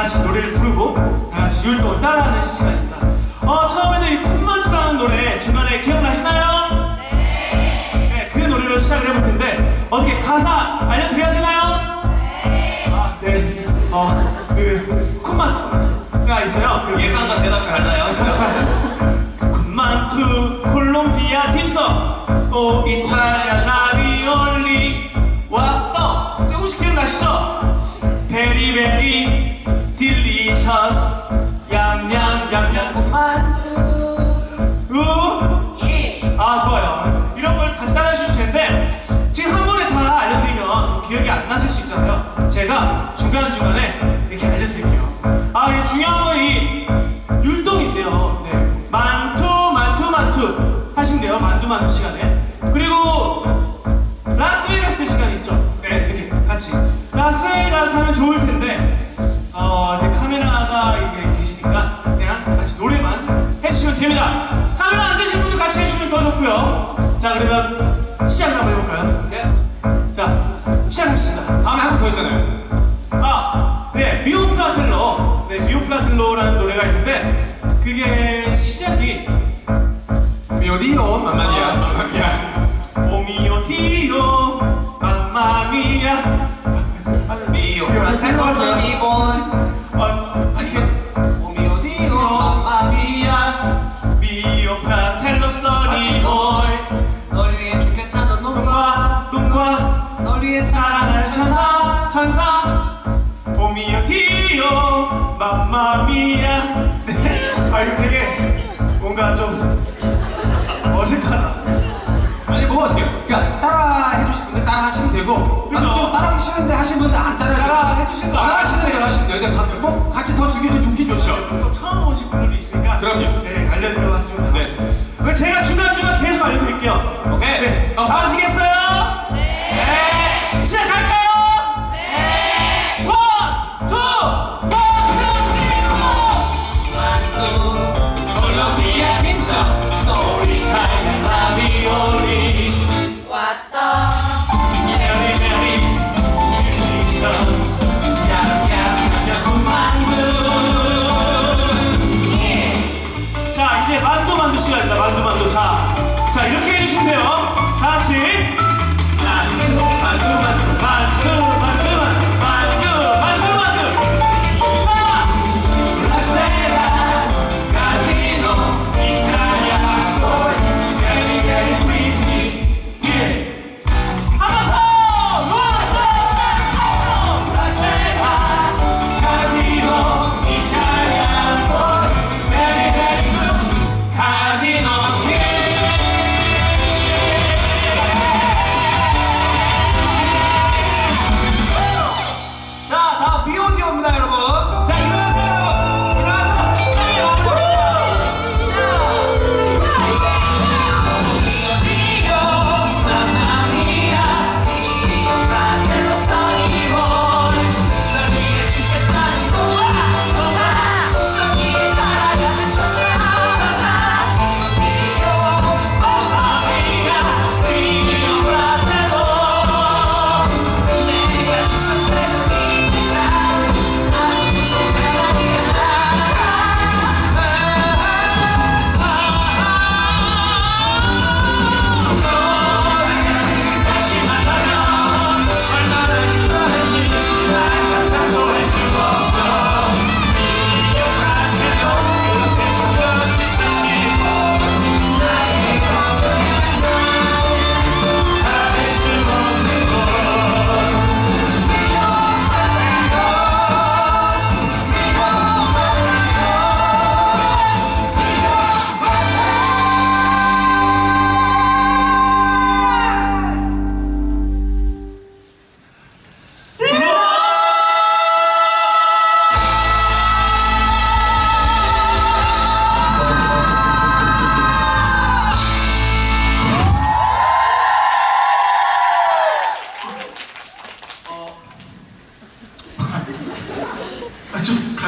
같이 노래를 부르고 다 같이 율동을 따라하는 시간입니다. 어, 처음에는 이 쿤만투라는 노래 중간에 기억나시나요? 네. 그 노래로 시작을 해볼 텐데 어떻게 가사 알려드려야 되나요? 아, 네. 어, 그 쿤만투가 있어요. 그 예상과 대답이 달라요. 굿만투 콜롬비아 딤섬 또 이탈리아 나비올리 와또 조금씩 기억나시죠? 베리베리 딜리셔스 얌얌얌얌 우아 좋아요. 이런 걸 다시 따라해 주실 텐데 지금 한 번에 다 알려드리면 기억이 안 나실 수 있잖아요. 제가 중간중간에 이렇게 알려드릴게요. 아 이게 중요한 건 이 율동인데요. 네. 만투 만투 만투 하시면 돼요. 만두 만두 시간에. 그리고 자 그러면 시작 한번 해볼까요? 네. 자 시작하겠습니다 다음에 한 번 더 있잖아요. 아, 네, 미오 프라텔로. 네, 미오 프라텔로라는 노래가 있는데 그게 시작이 미오디오 맘마디아 맘마디아 오 미오 디오 맘마미야. 미오 프라텔로 써니본 맘마미야. 네, 아 이거 되게 뭔가 좀 어색하다. 아니 뭐 하세요? 그러니까 따라 해주실 분들 따라 하시면 되고 그죠? 나도 좀 따라하기 싫은데 하시는 분들 안 따라 따라 해주실 거안 안 하시는 대로 하시면 돼요. 근데 가- 뭐 같이 더 즐겨주면 좋긴 좋죠. 또 처음 오신 분들도 있으니까 그럼요. 네 알려드려 봤습니다 네. 그럼 제가 중간중간 계속 알려드릴게요 오케이. 네 그럼 아시겠어요? 네 시작할까요? 시간입니다 만두 만두 자, 자 이렇게 해주시면 돼요. 다 같이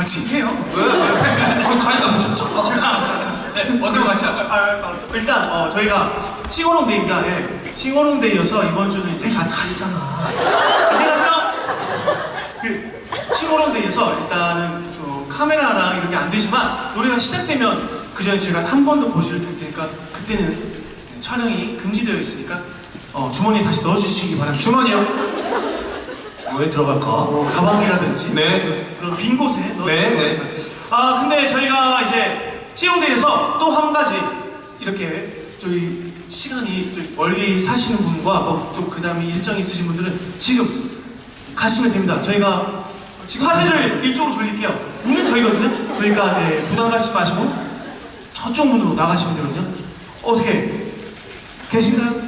같이 해요 왜? 어, 가니까 묻혔죠? 아, 죄송합니다. 네, 어떤 거 같이 할까요? 아, 아, 일단 어, 저희가 싱어롱데이입니다 예. 싱어롱데 이어서 이번 주는 이제 같이 가시잖아. 안녕하세요. 그 싱어롱데 이어서 일단은 어, 카메라랑 이렇게 안 되지만 노래가 시작되면 그 전에 제가 한 번 더 보여줄 테니까 그때는 촬영이 금지되어 있으니까 어, 주머니에 다시 넣어주시기 바랍니다. 주머니요? 왜 들어갈까? 어, 가방이라든지 네. 그런 빈 곳에 넣어주시기 네, 바랍니다. 아 근데 저희가 이제 시용대에서 또 한 가지 이렇게 저희 시간이 좀 멀리 사시는 분과 또그 다음에 일정이 있으신 분들은 지금 가시면 됩니다. 저희가 화제를 이쪽으로 돌릴게요. 문은 저희거든요. 그러니까 네, 부담 가시지 마시고 저쪽 문으로 나가시면 되거든요. 어떻게 계신가요?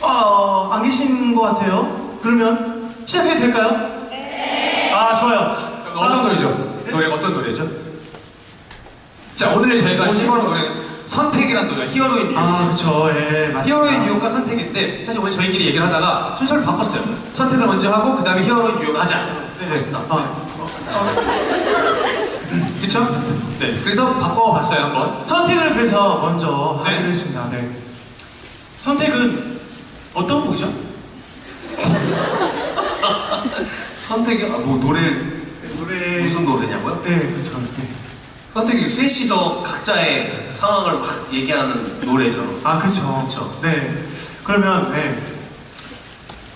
어, 안 계신 것 같아요. 그러면 시작해도 될까요? 네. 아, 좋아요. 어떤 아, 노래죠? 네? 노래 어떤 노래죠? 자 오늘 저희가? 시원한 노래는 선택이란 노래 히어로인 뉴욕 아, 그쵸. 예, 맞습니다. 히어로인 뉴욕과 선택인데 사실 오늘 저희끼리 얘기를 하다가 순서를 바꿨어요 선택을 먼저 하고 그 다음에 히어로인 뉴욕을 하자 네, 그렇습니다 아, 그쵸? 네 그래서 바꿔봤어요 한번 선택을 그래서 먼저 네. 하기로 했습니다. 네. 선택은 어떤 곡이죠? 선택이 아, 뭐 노래 노래 무슨 노래냐고요? 네, 그렇죠. 네. 선택이 셋이서 각자의 상황을 막 얘기하는 노래죠 아, 그렇죠. 그쵸. 네. 그러면 네.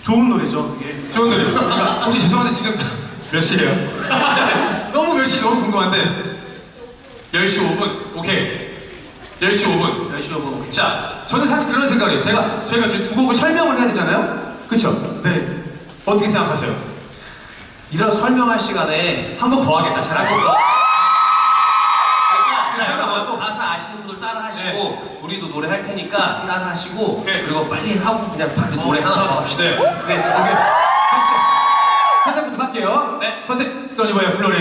좋은 노래죠. 이게. 좋은 노래죠. 혹시 죄송한데 지금 몇 시예요? 너무 몇 시 너무 궁금한데 10시 5분 오케이 10시 5분 10시 5분 오케이 자 저는 사실 그런 생각이에요 제가 저희가 지금 두 곡을 설명을 해야 되잖아요 그쵸? 네. 어떻게 생각하세요? 이런 설명할 시간에 한 곡 더 하겠다 잘할 곡 더. 자, 자, 여러분 가사 아시는 분들 따라 하시고 우리도 노래 할 테니까 따라 하시고 네. 그리고 빨리 하고 그냥 바로 노래 하나 더 합시다. 네 그래, 자, 오케이 선택부터 할게요 네. 선택 써니버의 플로리